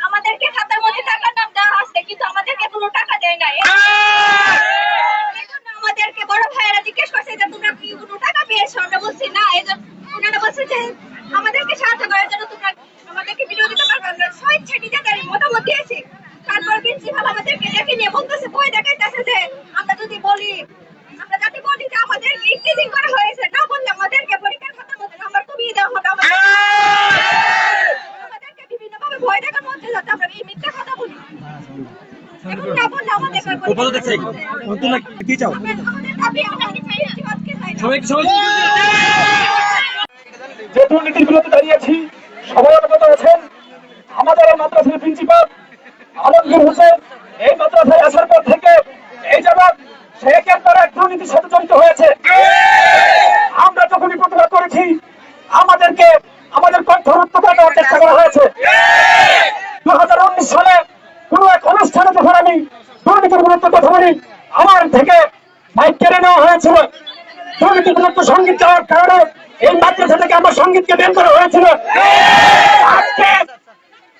আমাদেরকে খাতার মধ্যে টাকার আছে কিন্তু আমাদেরকে কোনো টাকা দেয় না আমাদেরকে বড় ভাইয়েরা জিজ্ঞেস যে তোমরা কোনো টাকা পেয়েছ? আমরা বলছি, না, এই জন্য বলছে যে আমাদেরকে সাহায্য করার জন্য তোমরা আমাদেরকে বিরোধী দেখছে তোমরা কি চাও? সবাই সবাই যে দুর্নীতির বিরুদ্ধে দাঁড়িয়েছি আছি অবগত আছেন আমাদের মাদ্রাসার প্রিন্সিপাল আলমগীর হোসেন এই মাদ্রাসায় আসার পর থেকে এই যাবৎ সে একের পর এক দুর্নীতির সাথে জড়িত হয়েছে আমরা যখনই প্রতিবাদ করেছি আমাদেরকে আমাদের কণ্ঠ রুদ্ধ করে দেওয়ার চেষ্টা করা হয়েছে দু হাজার উনিশ সালে কোন এক অনুষ্ঠানে যখন আমি দুর্নীতির বিরুদ্ধে কথা বলি আমার থেকে মাইক কেড়ে নেওয়া হয়েছিল। দুর্নীতি বিরুদ্ধে সংগীত দেওয়ার কারণে এই মাদ্রাসা থেকে আমার সঙ্গীতকে বের করা হয়েছিল।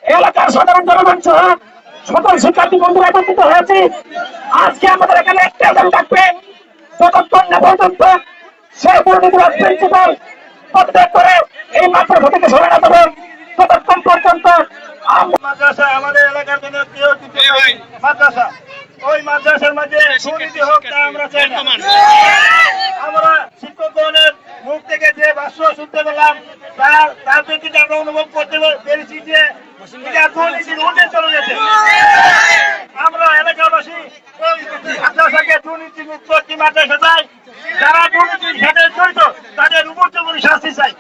এলাকার সাধারণ জনগণ সহ সকল শিক্ষার্থী বন্ধুরা একত্রিত হয়েছে। আজকে আমাদের এখানে একটা এজন থাকবে, যতক্ষণ না পর্যন্ত সে দুর্নীতিবাদ প্রিন্সিপাল পদত্যাগ করে এই মাদ্রাসা থেকে সরে না দেবে ততক্ষণ পর্যন্ত মাদ্রাসা আমাদের এলাকার জন্য প্রিয় মাদ্রাসা। ওই মাদ্রাসার মাঝে দুর্নীতি হোক তা আমরা চাই না আমরা শিক্ষকগণের মুখ থেকে যে ভাষ্য শুনতে পেলাম তার তার প্রেক্ষিতে আমরা অনুভব করতে পেরেছি যে এটা দুর্নীতির উঠে চলে গেছে আমরা এলাকাবাসী ওই মাদ্রাসাকে দুর্নীতি মুক্ত একটি মাদ্রাসা চাই যারা দুর্নীতির সাথে জড়িত তাদের উপর্যুপরি শাস্তি চাই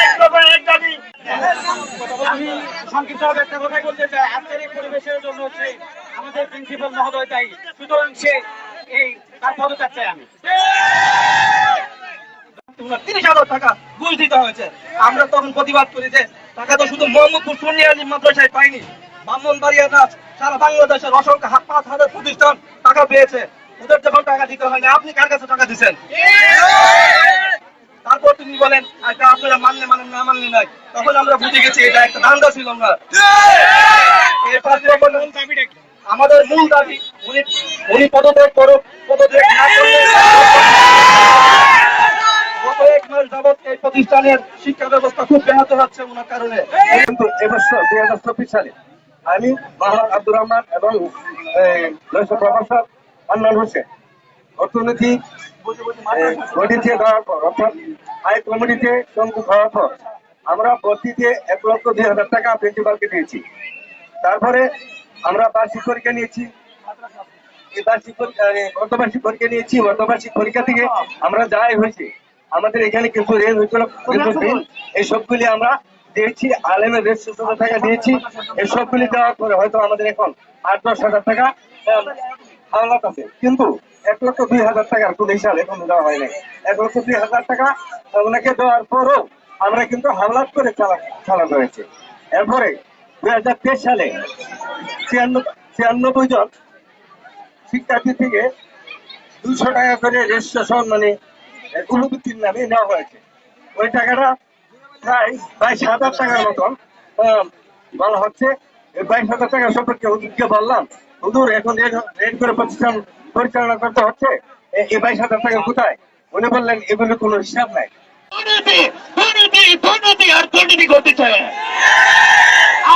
এক দফা এক দাবি আমি একটা বলতে চাই। আজকের এই পরিবেশের জন্য হচ্ছে আমাদের প্রিন্সিপাল মহোদয় দায়ী। সুতরাং সে এই তার পদত্যাগ চাই আমি। আমরা তখন প্রতিবাদ করি যে তো শুধু মোহাম্মদপুর পাইনি। ব্রাহ্মণবাড়িয়া না সারা বাংলাদেশের অসংখ্য পাঁচ হাজার প্রতিষ্ঠান টাকা পেয়েছে। ওদের যখন টাকা দিতে হয়নি, আপনি কার কাছে টাকা দিচ্ছেন? তারপর তিনি বলেন এটা আপনারা মানলে মানেন না মানলে নাই তখন আমরা বুঝে গেছি এটা একটা ধান্দা ছিল বললেন, আমাদের মূল দাবি উনি উনি পদত্যাগ করুক পদত্যাগ না করলে শিক্ষা ব্যবস্থা খুব চব্বিশ সালে আমি আব্দুর রহমান এবং অর্থনীতি কমিটিতে দেওয়ার পর অর্থাৎ হাই কমিটিতে শঙ্কু খাওয়ার পর আমরা ভর্তিতে এক লক্ষ দুই হাজার টাকা প্রিন্সিপালকে দিয়েছি। তারপরে আমরা বার্ষিক পরীক্ষা নিয়েছি। বার্ষিক পরীক্ষা অর্ধবার্ষিক পরীক্ষা নিয়েছি। অর্ধবার্ষিক পরীক্ষা থেকে আমরা যাই হয়েছে আমাদের এখানে কিছু রেল হয়েছিল এই সবগুলি আমরা দিয়েছি। আলেমের টাকা দিয়েছি। এই সবগুলি দেওয়ার পরে হয়তো আমাদের এখন আট দশ হাজার টাকা হাওলাত আছে। কিন্তু এক লক্ষ দুই হাজার টাকার কোন হিসাব এখন দেওয়া হয় নাই। এক লক্ষ দুই হাজার টাকা ওনাকে দেওয়ার পরও আমরা কিন্তু হাওলাত করে চালা চালানো হয়েছে। এরপরে দুই হাজার তেইশ সালে ছিয়ানব্বই জন শিক্ষার্থী থেকে দুশো টাকা করে রেজিস্ট্রেশন মানে গুলবৃত্তির নামে নেওয়া হয়েছে। ওই টাকাটা প্রায় বাইশ হাজার টাকার মতন বলা হচ্ছে। বাইশ হাজার টাকা সম্পর্কে হুজুরকে বললাম, হুজুর এখন রেড করে প্রতিষ্ঠান পরিচালনা করতে হচ্ছে। এই বাইশ হাজার টাকা কোথায়? উনি বললেন এগুলো কোনো হিসাব নাই।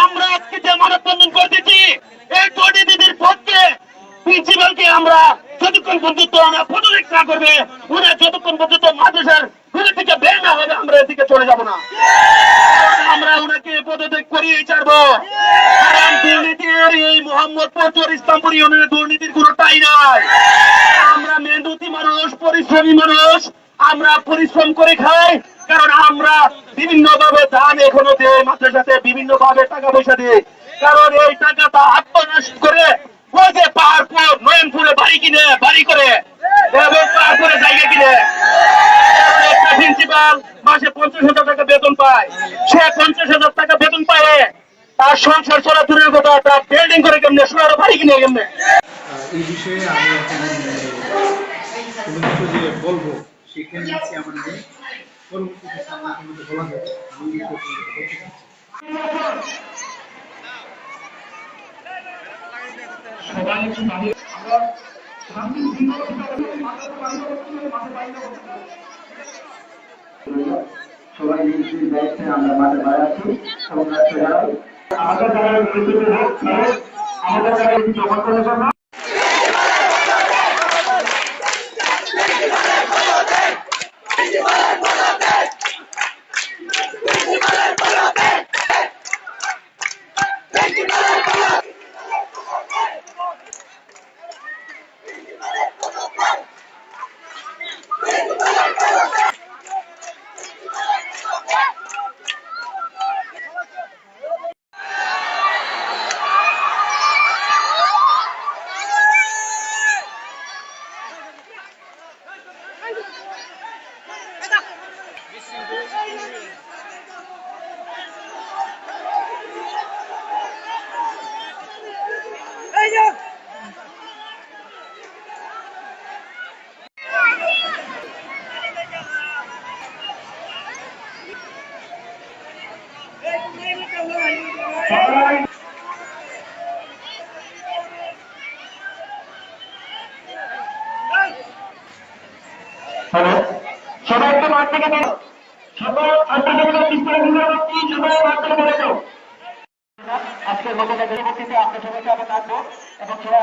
আমরা এই দুর্নীতির পক্ষে এদিকে চলে যাব না। আমরা ওনাকে করিয়ে ছাড়বো। দুর্নীতির এই টাই আমরা মেহনতি মানুষ, পরিশ্রমী মানুষ, আমরা পরিশ্রম করে খাই, কারণ আমরা বিভিন্ন ভাবে দান এখনও দেয় মাদ্রাসাতে বিভিন্ন ভাবে টাকা পয়সা দিই। কারণ এই টাকাটা আত্মনষ্ট করে পঞ্চাশ হাজার টাকা বেতন পায়। তার সংসার চলা দূরের কথা, তার বিল্ডিং করে কেমনে, সোনার বাড়ি কিনে কেমনে? এই বিষয়ে আমি কোনো কিছু যে বলব সেখানে আছে আমাদের পরবর্তী বলা যাবে সবাই আমরা আমাদের হ্যালো একটু মাঠ থেকে বেরো সবাই আটটা থেকে পিস্তলে ঘুরে সবাই মাঠ আজকের মতো আপনার সবাইকে আমরা ডাকবো এবং সবাই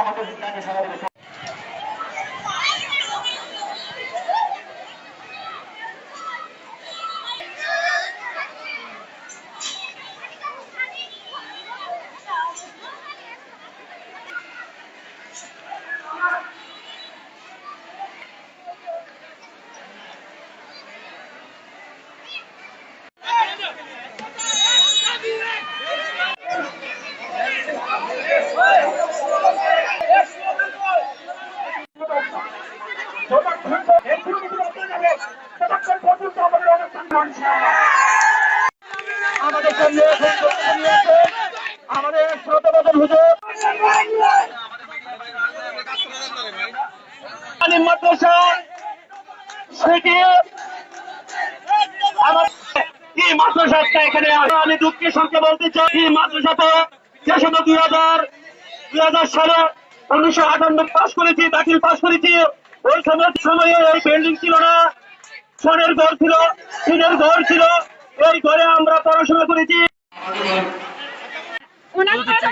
আমাদের সঙ্গে এখন বক্তব্য নিয়েছে আমাদের শ্রোতাবাদন হুজুর আলিম সেটি আমার এই মাদ্রাসাটা এখানে আমি দুঃখের সঙ্গে বলতে চাই এই মাদ্রাসা তো যেসব দুই হাজার দুই হাজার সালে উনিশশো আটান্ন পাস করেছি দাখিল পাস করেছি। ওই সময় সময়ে এই বিল্ডিং ছিল না। সোনের ঘর ছিল টিনের ঘর ছিল। এই ঘরে আমরা পড়াশোনা করেছি। ওনার আমরা।